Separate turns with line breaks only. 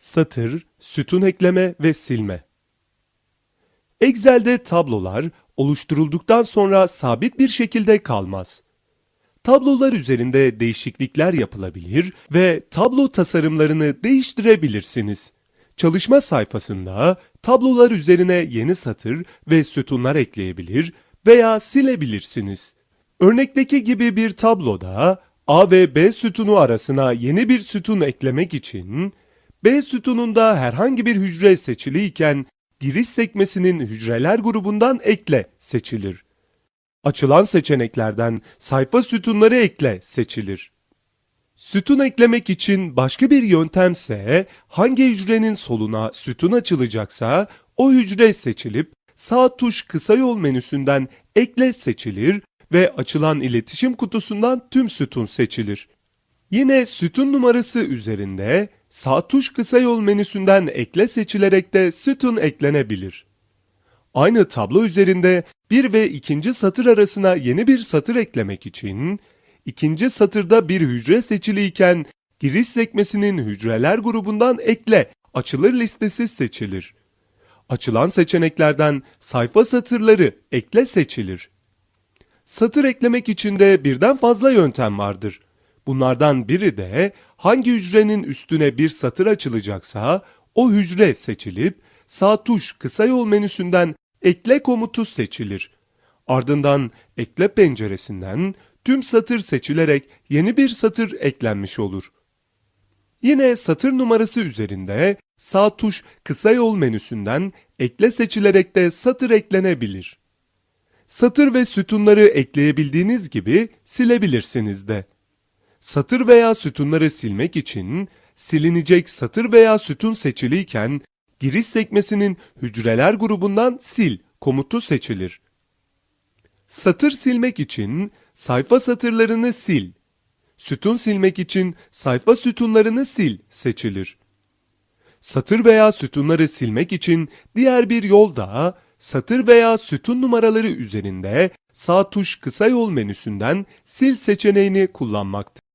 satır, sütun ekleme ve silme. Excel'de tablolar oluşturulduktan sonra sabit bir şekilde kalmaz. Tablolar üzerinde değişiklikler yapılabilir ve tablo tasarımlarını değiştirebilirsiniz. Çalışma sayfasında tablolar üzerine yeni satır ve sütunlar ekleyebilir veya silebilirsiniz. Örnekteki gibi bir tabloda A ve B sütunu arasına yeni bir sütun eklemek için B sütununda herhangi bir hücre seçiliyken giriş sekmesinin hücreler grubundan ekle seçilir. Açılan seçeneklerden sayfa sütunları ekle seçilir. Sütun eklemek için başka bir yöntemse hangi hücrenin soluna sütun açılacaksa o hücre seçilip sağ tuş kısa yol menüsünden ekle seçilir ve açılan iletişim kutusundan tüm sütun seçilir. Yine sütun numarası üzerinde sağ tuş kısa yol menüsünden ekle seçilerek de sütun eklenebilir. Aynı tablo üzerinde bir ve ikinci satır arasına yeni bir satır eklemek için, ikinci satırda bir hücre seçiliyken giriş sekmesinin hücreler grubundan ekle açılır listesi seçilir. Açılan seçeneklerden sayfa satırları ekle seçilir. Satır eklemek için de birden fazla yöntem vardır. Bunlardan biri de hangi hücrenin üstüne bir satır açılacaksa o hücre seçilip sağ tuş kısa yol menüsünden ekle komutu seçilir. Ardından ekle penceresinden tüm satır seçilerek yeni bir satır eklenmiş olur. Yine satır numarası üzerinde sağ tuş kısa yol menüsünden ekle seçilerek de satır eklenebilir. Satır ve sütunları ekleyebildiğiniz gibi silebilirsiniz de. Satır veya sütunları silmek için silinecek satır veya sütun seçiliyken giriş sekmesinin hücreler grubundan sil komutu seçilir. Satır silmek için sayfa satırlarını sil. Sütun silmek için sayfa sütunlarını sil seçilir. Satır veya sütunları silmek için diğer bir yol da satır veya sütun numaraları üzerinde sağ tuş kısa yol menüsünden sil seçeneğini kullanmaktır.